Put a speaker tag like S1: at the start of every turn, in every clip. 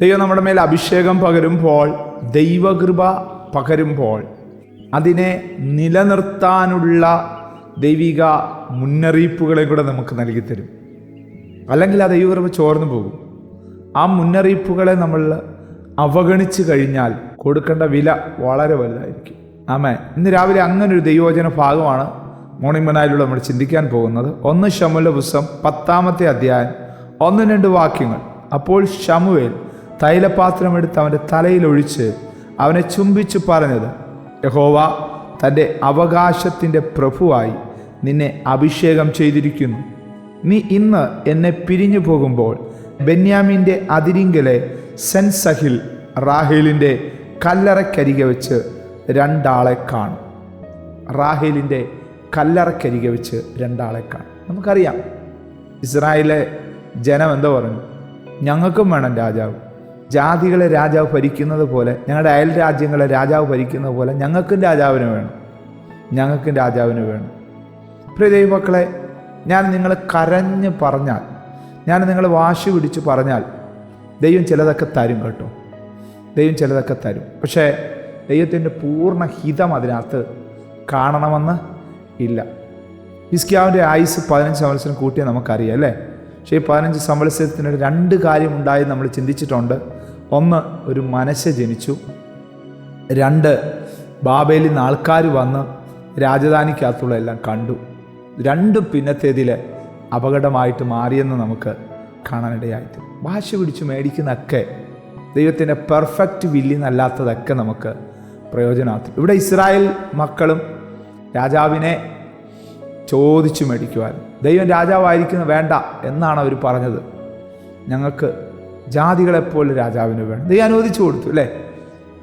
S1: ദൈവം നമ്മുടെ മേൽ അഭിഷേകം പകരുമ്പോൾ ദൈവകൃപ പകരുമ്പോൾ അതിനെ നിലനിർത്താനുള്ള ദൈവിക മുന്നറിയിപ്പുകളെ കൂടെ നമുക്ക് നൽകി തരും അല്ലെങ്കിൽ ആ ദൈവകൃപ ചോർന്നു പോകും ആ മുന്നറിയിപ്പുകളെ നമ്മൾ അവഗണിച്ച് കഴിഞ്ഞാൽ കൊടുക്കേണ്ട വില വളരെ വലുതായിരിക്കും ആമേ ഇന്ന് രാവിലെ അങ്ങനൊരു ദൈവോചന ഭാഗമാണ് മോർണിംഗ് മനായിലൂടെ നമ്മൾ ചിന്തിക്കാൻ പോകുന്നത് ഒന്ന് ശമുല പുസ്തകം പത്താമത്തെ അധ്യായം ഒന്ന് രണ്ട് വാക്യങ്ങൾ അപ്പോൾ ശമുവേൽ തൈലപാത്രമെടുത്ത് അവൻ്റെ തലയിലൊഴിച്ച് അവനെ ചുംബിച്ചു പറഞ്ഞത് യഹോവ തൻ്റെ അവകാശത്തിൻ്റെ പ്രഭുവായി നിന്നെ അഭിഷേകം ചെയ്തിരിക്കുന്നു നീ ഇന്ന് എന്നെ പിരിഞ്ഞു പോകുമ്പോൾ ബെന്യാമിൻ്റെ അതിരിങ്കലെ സെൻ സഹിൽ റാഹേലിൻ്റെ കല്ലറക്കരികെ വെച്ച് രണ്ടാളെ കാണും റാഹേലിൻ്റെ കല്ലറക്കരികെ വെച്ച് രണ്ടാളെ കാണും നമുക്കറിയാം ഇസ്രായേലെ ജനം എന്തോ പറഞ്ഞു ഞങ്ങൾക്കും വേണം രാജാവ് ജാതികളെ രാജാവ് ഭരിക്കുന്നത് പോലെ ഞങ്ങളുടെ അയൽ രാജ്യങ്ങളെ രാജാവ് ഭരിക്കുന്നത് പോലെ ഞങ്ങൾക്കും രാജാവിന് വേണം ഞങ്ങൾക്കും രാജാവിന് വേണം പ്രിയ ദൈവമക്കളെ ഞാൻ നിങ്ങൾ കരഞ്ഞ് പറഞ്ഞാൽ ഞാൻ നിങ്ങൾ വാശി പിടിച്ച് പറഞ്ഞാൽ ദൈവം ചിലതൊക്കെ തരും കേട്ടോ ദൈവം ചിലതൊക്കെ തരും പക്ഷേ ദൈവത്തിൻ്റെ പൂർണ്ണ ഹിതം അതിനകത്ത് കാണണമെന്ന് ഇല്ല ഇസ്കിയാവിൻ്റെ ആയുസ് പതിനഞ്ച് സംവത്സരം കൂട്ടിയാൽ നമുക്കറിയാം അല്ലേ പക്ഷേ ഈ പതിനഞ്ച് സംവത്സരത്തിനൊരു രണ്ട് കാര്യമുണ്ടായി നമ്മൾ ചിന്തിച്ചിട്ടുണ്ട് ഒന്ന് ഒരു മനസ്സ് ജനിച്ചു രണ്ട് ബാബേലിൽ ആൾക്കാർ വന്ന് രാജധാനിക്കകത്തുള്ള എല്ലാം കണ്ടു രണ്ടും പിന്നത്തേതിൽ അപകടമായിട്ട് മാറിയെന്ന് നമുക്ക് കാണാനിടയായിട്ട് വാശി പിടിച്ച് മേടിക്കുന്നതൊക്കെ ദൈവത്തിൻ്റെ പെർഫെക്റ്റ് വില്ലിന്നല്ലാത്തതൊക്കെ നമുക്ക് പ്രയോജനമാകും ഇവിടെ ഇസ്രായേൽ മക്കളും രാജാവിനെ ചോദിച്ചു മേടിക്കുവാൻ ദൈവം രാജാവായിരിക്കുന്ന വേണ്ട എന്നാണ് അവർ പറഞ്ഞത് ഞങ്ങൾക്ക് ജാതികളെപ്പോലെ രാജാവിന് വേണം ദൈവം അനുവദിച്ചു കൊടുത്തു അല്ലേ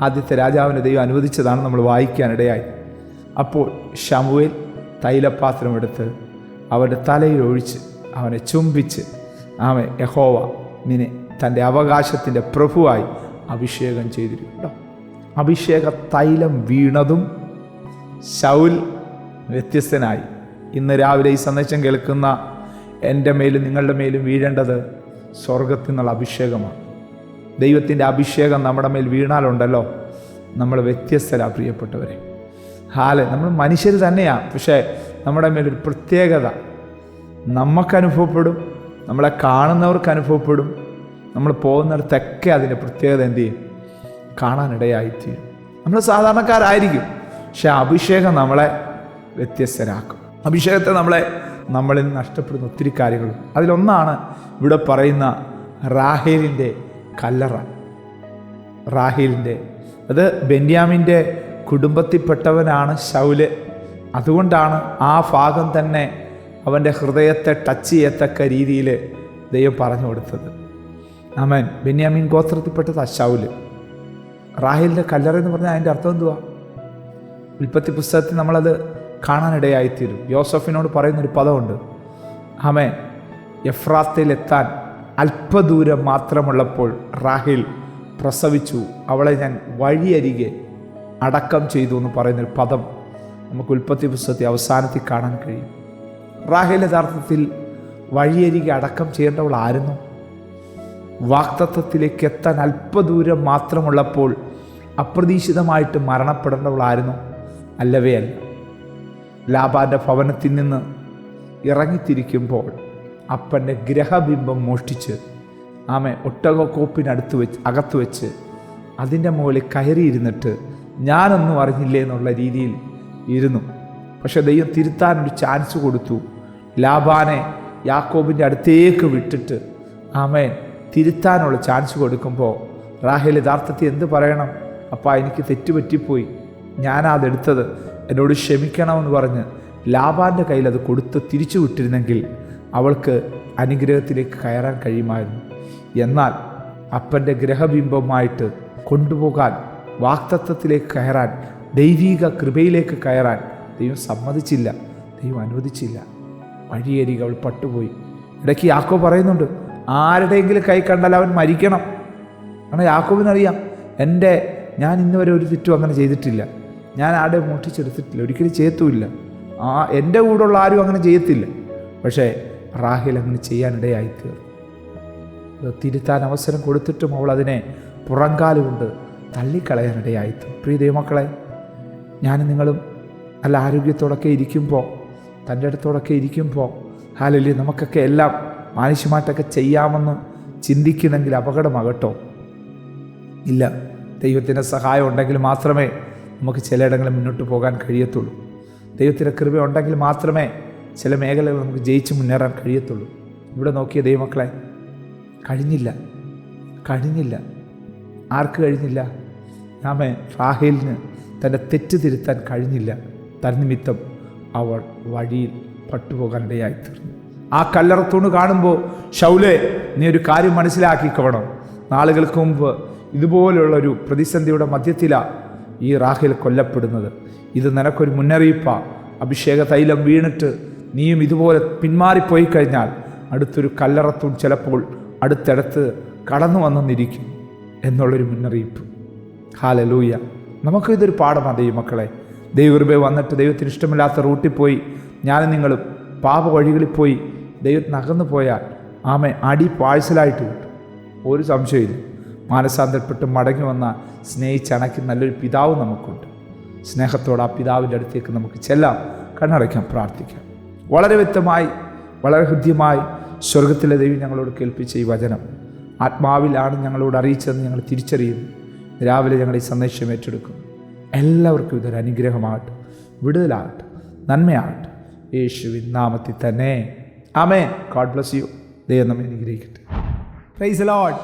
S1: ആദ്യത്തെ രാജാവിന് ദൈവം അനുവദിച്ചതാണ് നമ്മൾ വായിക്കാനിടയായി അപ്പോൾ ഷമുവേൽ തൈലപാത്രമെടുത്ത് അവരുടെ തലയിൽ ഒഴിച്ച് അവനെ ചുംബിച്ച് അവൻ യഹോവ നിന്നെ തൻ്റെ അവകാശത്തിൻ്റെ പ്രഭുവായി അഭിഷേകം ചെയ്തിരുന്നു അഭിഷേക തൈലം വീണതും ശൗൽ വ്യത്യസ്തനായി ഇന്ന് രാവിലെ ഈ സന്ദേശം കേൾക്കുന്ന എൻ്റെ മേലും നിങ്ങളുടെ മേലും വീഴേണ്ടത് സ്വർഗത്തിൽ നിന്നുള്ള അഭിഷേകമാണ് ദൈവത്തിൻ്റെ അഭിഷേകം നമ്മുടെ മേൽ വീണാലുണ്ടല്ലോ നമ്മൾ വ്യത്യസ്തരാ പ്രിയപ്പെട്ടവരെ ഹാല് നമ്മൾ മനുഷ്യർ തന്നെയാണ് പക്ഷേ നമ്മുടെ മേലൊരു പ്രത്യേകത നമുക്ക് അനുഭവപ്പെടും നമ്മളെ കാണുന്നവർക്ക് അനുഭവപ്പെടും നമ്മൾ പോകുന്നിടത്തൊക്കെ അതിൻ്റെ പ്രത്യേകത എന്ത് ചെയ്യും കാണാനിടയായിത്തീരും നമ്മൾ സാധാരണക്കാരായിരിക്കും പക്ഷെ അഭിഷേകം നമ്മളെ വ്യത്യസ്തരാക്കും അഭിഷേകത്തെ നമ്മളെ നമ്മളിൽ നിന്ന് നഷ്ടപ്പെടുന്ന ഒത്തിരി കാര്യങ്ങൾ അതിലൊന്നാണ് ഇവിടെ പറയുന്ന റാഹേലിൻ്റെ കല്ലറ റാഹേലിൻ്റെ അത് ബെന്യാമിൻ്റെ കുടുംബത്തിൽപ്പെട്ടവനാണ് ശൗല് അതുകൊണ്ടാണ് ആ ഭാഗം തന്നെ അവൻ്റെ ഹൃദയത്തെ ടച്ച് ചെയ്യത്തക്ക രീതിയിൽ ദൈവം പറഞ്ഞു കൊടുത്തത് ആമൻ ബെന്യാമീൻ ഗോത്രത്തിൽപ്പെട്ടതാണ് ശൗല് റാഹേലിൻ്റെ കല്ലറ എന്ന് പറഞ്ഞാൽ അതിൻ്റെ അർത്ഥം എന്തുവാ ഉൽപ്പത്തി പുസ്തകത്തിൽ നമ്മളത് കാണാനിടയായിത്തീരും യോസഫിനോട് പറയുന്നൊരു പദമുണ്ട് ആമേ എഫ്രാത്തയിലെത്താൻ അല്പദൂരം മാത്രമുള്ളപ്പോൾ റാഹിൽ പ്രസവിച്ചു അവളെ ഞാൻ വഴിയരികെ അടക്കം ചെയ്തു എന്ന് പറയുന്നൊരു പദം നമുക്ക് ഉൽപ്പത്തി പുസ്തകത്തെ അവസാനത്തിൽ കാണാൻ കഴിയും റാഹിൽ യഥാർത്ഥത്തിൽ വഴിയരികെ അടക്കം ചെയ്യേണ്ടവൾ ആയിരുന്നു വാക്തത്വത്തിലേക്ക് എത്താൻ അല്പദൂരം മാത്രമുള്ളപ്പോൾ അപ്രതീക്ഷിതമായിട്ട് മരണപ്പെടേണ്ടവളായിരുന്നു അല്ലവേ അല്ല ലാബാൻ്റെ ഭവനത്തിൽ നിന്ന് ഇറങ്ങിത്തിരിക്കുമ്പോൾ അപ്പൻ്റെ ഗ്രഹബിംബം മോഷ്ടിച്ച് ആമെ ഒട്ടകക്കോപ്പിനടുത്ത് വെച്ച് അകത്ത് വെച്ച് അതിൻ്റെ മുകളിൽ കയറിയിരുന്നിട്ട് ഞാനൊന്നും അറിഞ്ഞില്ലേ എന്നുള്ള രീതിയിൽ ഇരുന്നു പക്ഷെ ദൈവം തിരുത്താനൊരു ചാൻസ് കൊടുത്തു ലാബാനെ യാക്കോബിൻ്റെ അടുത്തേക്ക് വിട്ടിട്ട് ആമേൻ തിരുത്താനുള്ള ചാൻസ് കൊടുക്കുമ്പോൾ റാഹേൽ യഥാർത്ഥത്തിൽ എന്ത് പറയണം അപ്പം എനിക്ക് തെറ്റുപറ്റിപ്പോയി ഞാനതെടുത്തത് എന്നോട് ക്ഷമിക്കണമെന്ന് പറഞ്ഞ് ലാബാൻ്റെ കയ്യിൽ അത് കൊടുത്ത് തിരിച്ചു വിട്ടിരുന്നെങ്കിൽ അവൾക്ക് അനുഗ്രഹത്തിലേക്ക് കയറാൻ കഴിയുമായിരുന്നു എന്നാൽ അപ്പൻ്റെ ഗ്രഹബിംബമായിട്ട് കൊണ്ടുപോകാൻ വാക്തത്വത്തിലേക്ക് കയറാൻ ദൈവിക കൃപയിലേക്ക് കയറാൻ ദൈവം സമ്മതിച്ചില്ല ദൈവം അനുവദിച്ചില്ല വഴിയരികെ അവൾ പട്ടുപോയി ഇടയ്ക്ക് യാക്കോ പറയുന്നുണ്ട് ആരുടെയെങ്കിലും കൈ കണ്ടാൽ അവൻ മരിക്കണം കാരണം യാക്കോവിനറിയാം എൻ്റെ ഞാൻ ഇന്നുവരെ ഒരു തെറ്റും അങ്ങനെ ചെയ്തിട്ടില്ല ഞാൻ ആടെ മോഷ്ടിച്ചെടുത്തിട്ടില്ല ഒരിക്കലും ചെയ്യത്തുമില്ല ആ എൻ്റെ കൂടെയുള്ള ആരും അങ്ങനെ ചെയ്യത്തില്ല പക്ഷേ റാഹിൽ അങ്ങനെ ചെയ്യാനിടയായി തീർന്നു തിരുത്താൻ അവസരം കൊടുത്തിട്ടും അവൾ അതിനെ പുറങ്കാലുകൊണ്ട് തീർന്നു പ്രിയ ദൈവമക്കളെ ഞാൻ നിങ്ങളും നല്ല ആരോഗ്യത്തോടൊക്കെ ഇരിക്കുമ്പോൾ തൻ്റെ അടുത്തോടൊക്കെ ഇരിക്കുമ്പോൾ ഹാലലി നമുക്കൊക്കെ എല്ലാം മാനുഷ്യമായിട്ടൊക്കെ ചെയ്യാമെന്ന് ചിന്തിക്കുന്നെങ്കിൽ അപകടമാകട്ടോ ഇല്ല ദൈവത്തിൻ്റെ സഹായം ഉണ്ടെങ്കിൽ മാത്രമേ നമുക്ക് ചിലയിടങ്ങളിൽ മുന്നോട്ട് പോകാൻ കഴിയത്തുള്ളൂ ദൈവത്തിൻ്റെ കൃപ ഉണ്ടെങ്കിൽ മാത്രമേ ചില മേഖലകൾ നമുക്ക് ജയിച്ച് മുന്നേറാൻ കഴിയത്തുള്ളൂ ഇവിടെ നോക്കിയ ദൈവമക്കളെ കഴിഞ്ഞില്ല കഴിഞ്ഞില്ല ആർക്ക് കഴിഞ്ഞില്ല നാമേ റാഹേലിന് തൻ്റെ തെറ്റ് തിരുത്താൻ കഴിഞ്ഞില്ല തന്നിമിത്തം അവൾ വഴിയിൽ പട്ടുപോകാനിടയായി തീർന്നു ആ കല്ലറ തൂണ് കാണുമ്പോൾ ഷൗലെ നീ ഒരു കാര്യം മനസ്സിലാക്കിക്കോണം നാളുകൾക്ക് മുമ്പ് ഇതുപോലുള്ള ഒരു പ്രതിസന്ധിയുടെ മധ്യത്തിലാണ് ഈ റാഹിൽ കൊല്ലപ്പെടുന്നത് ഇത് നിനക്കൊരു മുന്നറിയിപ്പാണ് അഭിഷേക തൈലം വീണിട്ട് നീയും ഇതുപോലെ പിന്മാറിപ്പോയി കഴിഞ്ഞാൽ അടുത്തൊരു കല്ലറത്തും ചിലപ്പോൾ അടുത്തിടത്ത് കടന്നു വന്നിരിക്കും എന്നുള്ളൊരു മുന്നറിയിപ്പ് ഹാലലൂയ നമുക്ക് ഇതൊരു പാഠമാണ് ദൈവമക്കളെ മക്കളെ ദൈവകൃപ വന്നിട്ട് ദൈവത്തിന് ഇഷ്ടമില്ലാത്ത റൂട്ടിൽ പോയി ഞാനും നിങ്ങളും പാപ വഴികളിൽ പോയി ദൈവത്തിന് അകന്നു പോയാൽ ആമ അടി പാഴ്സലായിട്ട് കിട്ടും ഒരു സംശയമില്ല മാനസാന്തരപ്പെട്ട് മടങ്ങി വന്ന സ്നേഹിച്ചണക്കി നല്ലൊരു പിതാവ് നമുക്കുണ്ട് സ്നേഹത്തോടെ ആ പിതാവിൻ്റെ അടുത്തേക്ക് നമുക്ക് ചെല്ലാം കണ്ണടയ്ക്കാം പ്രാർത്ഥിക്കാം വളരെ വ്യക്തമായി വളരെ ഹൃദ്യമായി സ്വർഗത്തിലെ ദൈവം ഞങ്ങളോട് കേൾപ്പിച്ച ഈ വചനം ആത്മാവിലാണ് ഞങ്ങളോട് അറിയിച്ചതെന്ന് ഞങ്ങൾ തിരിച്ചറിയുന്നു രാവിലെ ഞങ്ങൾ ഈ സന്ദേശം ഏറ്റെടുക്കും എല്ലാവർക്കും ഇതൊരു അനുഗ്രഹമാകട്ടെ വിടുതലാകട്ടെ നന്മയാകട്ടെ യേശുവിൻ നാമത്തിൽ തന്നെ ആമേ ഗോഡ് ബ്ലസ് യു ദൈവം നമ്മെ അനുഗ്രഹിക്കട്ടെ
S2: പ്രൈസ് ലോഡ്